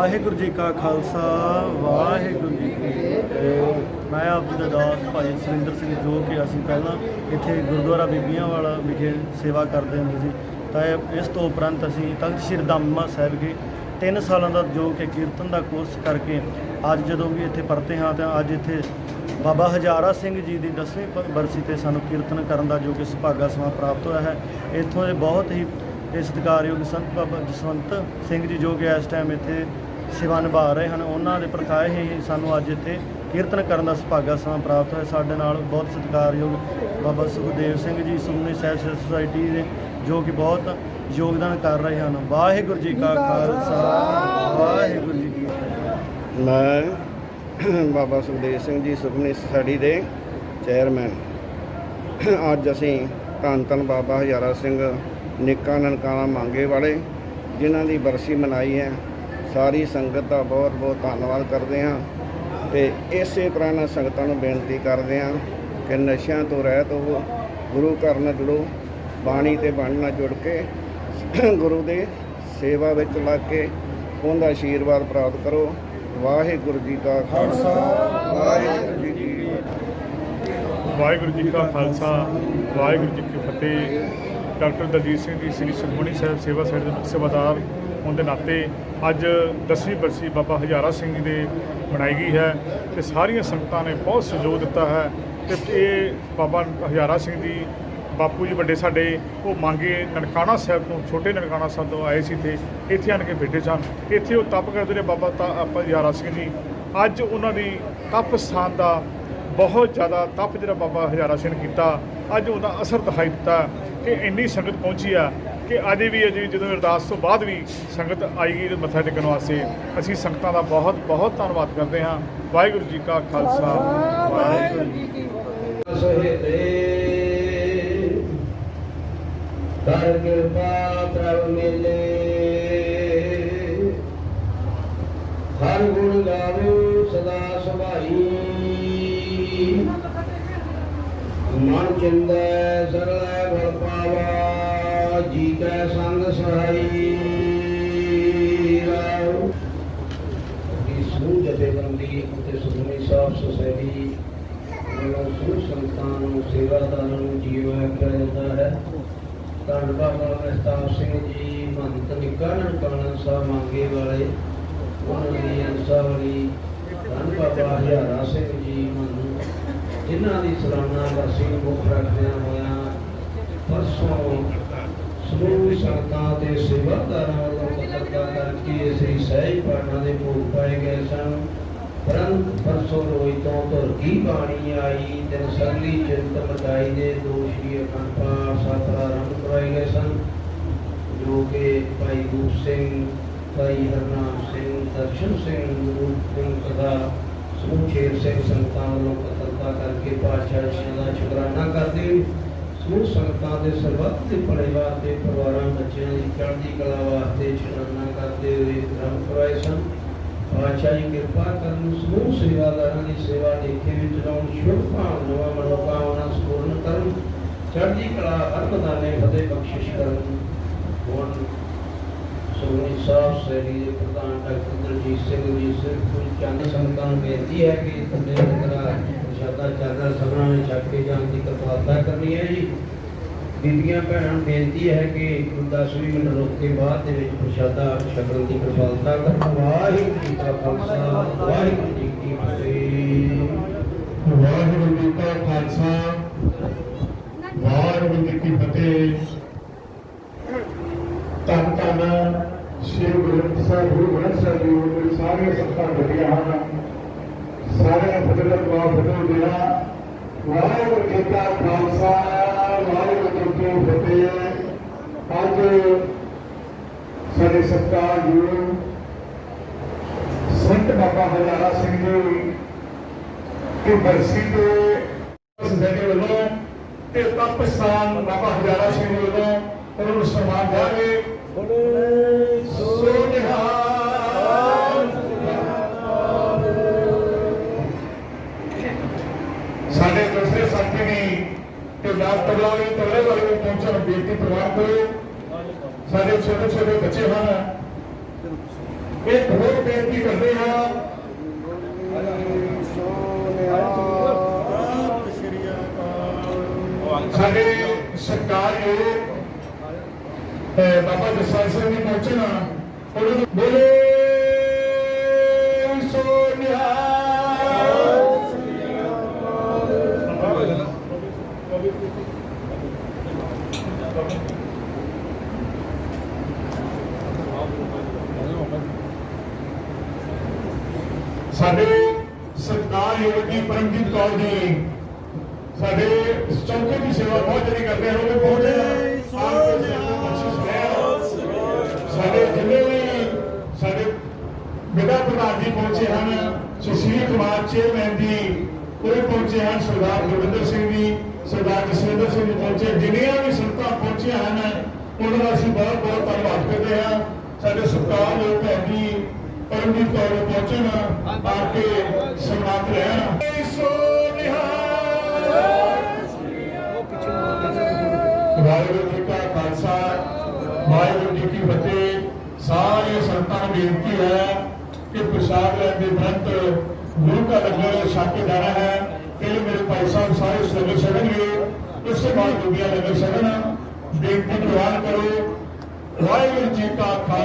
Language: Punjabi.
ਵਾਹਿਗੁਰੂ ਜੀ ਕਾ ਖਾਲਸਾ, ਵਾਹਿਗੁਰੂ ਜੀ ਕੀ ਫਤਿਹ। ਮੈਂ ਆਪ ਜੀ ਦਾ ਦਾਸ ਭਾਈ ਸੁਰਿੰਦਰ ਸਿੰਘ ਜੋ ਕਿ ਅਸੀਂ ਪਹਿਲਾਂ ਇੱਥੇ ਗੁਰਦੁਆਰਾ ਬੀਬੀਆਂ ਵਾਲਾ ਵਿਖੇ ਸੇਵਾ ਕਰਦੇ ਹੁੰਦੇ ਸੀ। ਤਾਂ ਇਹ- ਇਸ ਤੋਂ ਉਪਰੰਤ ਅਸੀਂ ਤਖਤ ਸ੍ਰੀ ਦਮਦਮਾ ਸਾਹਿਬ ਵਿਖੇ 3 ਸਾਲਾਂ ਦਾ ਜੋ ਕਿ ਕੀਰਤਨ ਦਾ ਕੋਰਸ ਕਰਕੇ ਅੱਜ ਜਦੋਂ ਵੀ ਇੱਥੇ ਪਰਤੇ ਹਾਂ ਤਾਂ ਅੱਜ ਇੱਥੇ ਬਾਬਾ ਹਜ਼ਾਰਾ ਸਿੰਘ ਜੀ ਦੀ 10ਵੀਂ ਪ- ਬਰਸੀ ਤੇ ਸਾਨੂੰ ਕੀਰਤਨ ਕਰਨ ਦਾ ਜੋ ਕਿ ਸੁਭਾਗਾ ਸਮਾਂ ਪ੍ਰਾਪਤ ਹੋਇਆ ਹੈ। ਇੱਥੋਂ ਦੇ ਬਹੁਤ ਹੀ ਇਹ ਸਤਿਕਾਰਯੋਗ ਸੰਤ ਬਾਬਾ ਜਸਵੰਤ ਸਿੰਘ ਜੀ ਜੋ ਕਿ ਇਸ ਟਾਈਮ ਇੱਥੇ ਸੇਵਾ ਨਿਭਾ ਰਹੇ ਹਨ। ਉਹਨਾਂ ਦੇ ਪ੍ਰਕਾਏ ਹੀ ਸਾਨੂੰ ਅੱਜ ਇੱਥੇ ਕੀਰਤਨ ਕਰਨ ਦਾ ਸੁਭਾਗਾ ਸਮਾਂ ਪ੍ਰਾਪਤ ਹੋਇਆ। ਸਾਡੇ ਨਾਲ ਬਹੁਤ ਸਤਿਕਾਰਯੋਗ ਬਾਬਾ ਸੁਖਦੇਵ ਸਿੰਘ ਜੀ ਸੁਖਮਨੀ ਸਾਹਿਬ ਸੇਵਾ ਸੁਸਾਇਟੀ ਦੇ ਜੋ ਕਿ ਬਹੁਤ ਯੋਗਦਾਨ ਕਰ ਰਹੇ ਹਨ। ਵਾਹਿਗੁਰੂ ਜੀ ਕਾ ਖਾਲਸਾ। ਵਾਹਿਗੁਰੂ ਜੀ ਕੀ ਫਤਿਹ। ਮੈਂ ਬਾਬਾ ਸੁਖਦੇਵ ਸਿੰਘ ਜੀ ਸੁਖਮਨੀ ਸੋਸਾਇਟੀ ਦੇ ਚੇਅਰਮੈਨ। ਅੱਜ ਅਸੀਂ ਧੰਨ ਧੰਨ ਬਾਬਾ ਹਜ਼ਾਰਾ ਸਿੰਘ ਨਿੱਕਾ ਨਨਕਾਣਾ ਮੰਗੇ ਵਾਲੇ ਜਿਨ੍ਹਾਂ ਦੀ ਬਰਸੀ ਮਨਾਈ ਹੈ। ਸਾਰੀ ਸੰਗਤ ਦਾ ਬਹੁਤ ਬਹੁਤ ਧੰਨਵਾਦ ਕਰਦੇ ਹਾਂ ਤੇ ਇਸੇ ਤਰ੍ਹਾਂ ਨਾਲ ਸੰਗਤਾਂ ਨੂੰ ਬੇਨਤੀ ਕਰਦੇ ਹਾਂ ਕਿ ਨਸ਼ਿਆਂ ਤੋਂ ਰਹਿਤ ਹੋਵੋ, ਗੁਰੂ ਘਰ ਨਾਲ ਜੁੜੋ, ਬਾਣੀ ਤੇ ਬਣ ਨਾਲ ਜੁੜ ਕੇ ਗੁਰੂ ਦੇ ਸੇਵਾ ਵਿੱਚ ਲੱਗ ਕੇ ਉਹਦਾ ਆਸ਼ੀਰਵਾਦ ਪ੍ਰਾਪਤ ਕਰੋ। ਵਾਹਿਗੁਰੂ ਜੀ ਕਾ ਖਾਲਸਾ, ਵਾਹਿਗੁਰੂ ਜੀ ਕੀ ਵਾਹਿਗੁਰੂ ਜੀ ਕਾ ਖਾਲਸਾ, ਵਾਹਿਗੁਰੂ ਜੀ ਕੀ ਫਤਿਹ। ਡਾਕਟਰ ਦਲਜੀਤ ਸਿੰਘ ਜੀ, ਸ੍ਰੀ ਸੁਖਮਨੀ ਸਾਹਿਬ ਸੇਵਾ ਸੈਂਟਰ ਦੇ ਮੁੱਖ ਸੇਵਾਦਾਰ ਹੋਣ ਦੇ ਨਾਤੇ ਅੱਜ 10ਵੀਂ ਬਰਸੀ ਬਾਬਾ ਹਜ਼ਾਰਾ ਸਿੰਘ ਜੀ ਦੇ ਮਨਾਈ ਗਈ ਹੈ ਤੇ ਸਾਰੀਆਂ ਸੰਗਤਾਂ ਨੇ ਬਹੁਤ ਸਹਿਯੋਗ ਦਿੱਤਾ ਹੈ ਤੇ ਇਹ ਬਾਬਾ ਹਜ਼ਾਰਾ ਸਿੰਘ ਜੀ, ਬਾਪੂ ਜੀ ਵੱਡੇ ਸਾਡੇ, ਉਹ ਮੰਗੇ ਨਨਕਾਣਾ ਸਾਹਿਬ ਤੋਂ, ਛੋਟੇ ਨਨਕਾਣਾ ਸਾਹਿਬ ਤੋਂ ਆਏ ਸੀ ਤੇ ਇੱਥੇ ਆਣ ਕੇ ਬੈਠੇ ਸਨ। ਇੱਥੇ ਉਹ ਤਪ ਕਰਦੇ ਨੇ ਬਾਬਾ ਤਾ ਆਪਾਂ ਹਜ਼ਾਰਾ ਸਿੰਘ ਜੀ। ਅੱਜ ਉਹਨਾਂ ਦੀ ਤਪ ਸਥਾਨ ਦਾ ਬਹੁਤ ਜ਼ਿਆਦਾ ਤਪ ਜਿਹੜਾ ਬਾਬਾ ਹਜ਼ਾਰਾ ਸਿੰਘ ਨੇ ਕੀਤਾ, ਅੱਜ ਉਹਦਾ ਅਸਰ ਦਿਖਾਈ ਦਿੱਤਾ ਕਿ ਇੰਨੀ ਸੰਗਤ ਪਹੁੰਚੀ ਆ। ਕਿ ਅਜੇ ਵੀ ਅਜੇ ਵੀ ਜਦੋਂ ਅਰਦਾਸ ਤੋਂ ਬਾਅਦ ਵੀ ਸੰਗਤ ਆਈਗੀ ਮੱਥਾ ਟੇਕਣ ਵਾਸਤੇ, ਅਸੀਂ ਸੰਗਤਾਂ ਦਾ ਬਹੁਤ ਬਹੁਤ ਧੰਨਵਾਦ ਕਰਦੇ ਹਾਂ। ਵਾਹਿਗੁਰੂ ਜੀ ਕਾ ਖਾਲਸਾ, ਵਾਹਿਗੁਰੂ ਜੀ ਕੀ ਸਹਿਦੇ ਕਰ ਕਿਰਪਾ ਪ੍ਰਭ ਮਿਲੇ। ਹਰ ਗੁਣ ਗਾਵੇ, ਸਦਾ ਸੁਭਾਈ। ਮਨ ਚਿੰਦੈ, ਸਰਲੈ ਬਲ ਪਾਵਾ। ਜੀ ਕੈ ਸੰਗ ਸਹਾਈ। ਰਾਉ। ਦੀ ਸੂਝ ਜਥੇ ਬੰਦੀ ਅਤੇ ਸੁਖਮਨੀ ਸਾਹਿਬ ਸੁਸਾਇਟੀ ਵੱਲੋਂ ਸੂ ਸੰਤਾਂ ਨੂੰ ਸੇਵਾਦਾਰਾਂ ਨੂੰ ਜੀਵਨ ਆਖਿਆ ਜਾਂਦਾ ਹੈ। ਧੰਨ ਬਾਬਾ ਮਹਿਤਾਬ ਸਿੰਘ ਜੀ, ਮੰਤ ਨਿੱਕਾ ਨਨਕਾਣਾ ਸਾਹਿਬ ਮੰਗੇ ਵਾਲੇ। ਉਹਨਾਂ ਦੀ ਅੰਸਾਵਲੀ ਧੰਨ ਬਾਬਾ ਹਜ਼ਾਰਾ ਸਿੰਘ ਜੀ ਮਹੰਤ ਜਿਨ੍ਹਾਂ ਦੀ ਸਲਾਨਾ ਵਰਸੀ ਮੁੱਖ ਰੱਖਦਿਆਂ ਹੋਇਆਂ ਪਰਸੋਂ ਸਮੂਹ ਸੰਗਤਾਂ ਤੇ ਸੇਵਾਦਾਰਾਂ ਵੱਲੋਂ ਕਤਲਤਾ ਕਰਕੇ ਸ੍ਰੀ ਸਹਿਜ ਪਾਠਾਂ ਦੇ ਭੋਗ ਪਾਏ ਗਏ ਸਨ। ਪਰੰਤ ਪਰਸੋਂ ਰੋਈ ਤੋਂ ਧੁਰਕੀ ਬਾਣੀ ਆਈ, ਦਿਨ ਸਰਲੀ ਚਿੰਤ ਮਟਾਈ ਦੇ ਦੋ ਅਖੰਡ ਪਾਠ ਸਤਿ ਆਰੰਭ ਕਰਵਾਏ ਗਏ ਸਨ। ਜੋ ਕਿ ਭਾਈ ਰੂਪ ਸਿੰਘ, ਭਾਈ ਹਰਨਾਮ ਸਿੰਘ, ਦਰਸ਼ਨ ਸਿੰਘ, ਗੁਰੂ ਸਿੰਘ ਕਦਾ ਸਮੂਹ ਸ਼ੇਰ ਸਿੰਘ ਸੰਗਤਾਂ ਵੱਲੋਂ ਕਤਰਤਾ ਕਰਕੇ ਪਾਤਸ਼ਾਹ ਜੀ ਦਾ ਸ਼ੁਕਰਾਨਾ ਕਰਦੇ ਸਮੂਹ ਸੰਗਤਾਂ ਦੇ ਸਰਬੱਤ ਦੇ ਭਲੇ ਵਾਸਤੇ ਪਰਿਵਾਰਾਂ ਬੱਚਿਆਂ ਦੀ ਚੜ੍ਹਦੀ ਕਲਾ ਵਾਸਤੇ ਸ਼ੁਕਰਾਨਾ ਕਰਦੇ ਹੋਏ ਆਰੰਭ ਕਰਵਾਏ ਸਨ। ਪਾਤਸ਼ਾਹ ਜੀ ਕਿਰਪਾ ਕਰਨ ਸਮੂਹ ਸੇਵਾਦਾਰਾਂ ਦੀ ਸੇਵਾ ਦੇਖੇ ਵਿੱਚ ਲਾਉਣ, ਸ਼ੁਭ ਭਾਵਨਾਵਾਂ ਮਨੋਕਾਮਨਾ ਸਪੂਰਨ ਕਰਨ, ਚੜ੍ਹਦੀ ਕਲਾ ਹਰ ਮਦਾਨੇ ਫਤਿਹ ਬਖਸ਼ਿਸ਼ ਕਰਨ। ਹੁਣ ਸੋਨੀ ਸਾਹਿਬ ਸੈਲੀ ਦੇ ਪ੍ਰਧਾਨ ਡਾਕਟਰ ਦਲਜੀਤ ਸਿੰਘ ਜੀ ਸਿਰਫ ਕੁਝ ਚੰਦ ਸੰਗਤਾਂ ਨੂੰ ਬੇਨਤੀ ਹੈ ਕਿ ਤੁਹਾਡੇ ਅੰਦਰ ਪ੍ਰਸ਼ਾਦਾ ਚਾਦਰ ਸਭਨਾਂ ਨੇ ਛੱਕ ਕੇ ਜਾਣ ਦੀ ਕਿਰਪਾਲਤਾ ਕਰਨੀ ਹੈ ਜੀ। ਬੀਬੀਆਂ, ਭੈਣਾਂ ਨੂੰ ਬੇਨਤੀ ਹੈ ਕਿ 10 ਮਿੰਟ ਰੁਕ ਕੇ ਬਾਅਦ ਦੇ ਵਿੱਚ ਪ੍ਰਸ਼ਾਦਾ ਛਕਣ ਦੀ ਕਿਰਪਾਲਤਾ ਕਰਨ ਵਾਹਿਗੁਰੂ ਜੀ ਕਾ ਖਾਲਸਾ, ਵਾਹਿਗੁਰੂ ਜੀ ਕੀ ਫਤਿਹ। ਵਾਹਿਗੁਰੂ ਜੀ ਕਾ ਖਾਲਸਾ, ਵਾਹਿਗੁਰੂ ਜੀ ਕੀ ਫਤਿਹ। ਧੰਨ ਧੰਨ ਸ੍ਰੀ ਗੁਰੂ ਸਾਹਿਬ, ਗੁਰੂ ਗ੍ਰੰਥ ਸਾਹਿਬ ਜੀ ਦੇ ਸਾਰੇ ਸੰਤਾਂ ਵਧੀਆ ਹਨ ਸਾਰੇ ਫਜ਼ਲਤ ਵਾ ਫਜ਼ਲ ਦੇਣਾ ਵਾਹਿਗੁਰੂ ਜੀ ਕਾ ਖਾਲਸਾ, ਵਾਹਿਗੁਰੂ ਜੀ ਕੀ ਫਤਿਹ। ਅੱਜ ਸਾਡੇ ਸਤਿਕਾਰਯੋਗ ਸੰਤ ਬਾਬਾ ਹਜ਼ਾਰਾ ਸਿੰਘ ਜੀ ਕਿ ਬਰਸੀ ਦੇ ਸੰਦੇ ਵੱਲੋਂ ਤੇ ਤਪਸਥਾਨ ਬਾਬਾ ਹਜ਼ਾਰਾ ਸਿੰਘ ਵੱਲੋਂ ਉਹਨਾਂ ਨੂੰ ਸਨਮਾਨ ਦਿਆਂਗੇ ਬੋਲੇ ਸਾਥੀ ਨੇ ਕਿ ਡਾਕਟਰ ਲਾਲੀ ਤਗੜੇ ਵਾਲੇ ਨੂੰ ਪਹੁੰਚਣ ਬੇਨਤੀ ਪ੍ਰਵਾਨ ਕਰੋ ਸਾਡੇ ਛੋਟੇ ਛੋਟੇ ਬੱਚੇ ਹਨ। ਇੱਕ ਹੋਰ ਬੇਨਤੀ ਕਰਦੇ ਹਾਂ। ਸਾਡੇ ਸਰਕਾਰਯੋਗ ਅਹ ਬਾਬਾ ਜਸਵੰਤ ਸਿੰਘ ਜੀ ਪਹੁੰਚਣਾ ਉਹਨਾਂ ਨੂੰ ਬੋਲੇ। ਸਾਡੇ ਸਰਦਾਰ ਯੁਵਤੀ ਪਰਮਜੀਤ ਕੌਰ ਜੀ ਸਾਡੇ ਚੌਕੇ ਦੀ ਸੇਵਾ ਬਹੁਤ ਜਿਹੜੀ ਕਰਦੇ ਹਨ ਉਹ ਲੈਣ। ਸਾਡੇ ਜਿੰਨੇ ਵੀ ਸਾਡੇ ਵਿਦਾ ਪ੍ਰਧਾਨ ਜੀ ਪਹੁੰਚੇ ਹਨ ਸੁਸ਼ੀਲ ਕੁਮਾਰ ਚੇਅਰਮੈਨ ਜੀ ਉਹ ਪਹੁੰਚੇ ਹਨ ਸਰਦਾਰ ਗੁਰਵਿੰਦਰ ਸਿੰਘ ਜੀ ਸਰਦਾਰ ਜਸਵਿੰਦਰ ਸਿੰਘ ਜੀ ਪਹੁੰਚੇ ਜਿੰਨੀਆਂ ਵੀ ਸੰਗਤਾਂ ਪਹੁੰਚੀਆਂ ਹਨ ਉਹਨਾਂ ਦਾ ਅਸੀਂ ਬਹੁਤ ਬਹੁਤ ਧੰਨਵਾਦ ਕਰਦੇ ਹਾਂ ਸਾਡੇ ਸਰਕਾਰ ਲੋਕ ਭੈਣ ਜੀ ਪਰਮਜੀਤ ਕੌਰ ਜੀ ਆ ਕੇ ਸਨਮਾਨਿਤ ਰਹਿਣ ਸੋ ਵਾਹਿਗੁਰੂ ਜੀ ਕਾ ਖਾਲਸਾ, ਵਾਹਿਗੁਰੂ ਜੀ ਕੀ ਫਤਿਹ। ਸਾਰੇ ਸੰਤਾਂ ਨੂੰ ਬੇਨਤੀ ਹੈ ਕਿ ਪ੍ਰਸਾਦ ਲੈਣ ਦੇ ਤੁਰੰਤ ਗੁਰੂ ਦਾ ਲੰਗਰ ਛਕ ਕੇ ਜਾਣਾ ਹੈ ਪਹਿਲੇ ਮੇਰੇ ਭਾਈ ਸਾਹਿਬ ਸਾਰੇ ਇਸ ਲੰਗਰ ਛਕਣਗੇ ਉਸ ਤੋਂ ਬਾਅਦ ਦੂਜਾ ਲੰਗਰ ਛਕਣਾ ਬੇਨਤੀ ਪ੍ਰਵਾਨ ਕਰੋ। ਵਾਹਿਗੁਰੂ ਜੀ ਕਾ ਖਾਲਸਾ।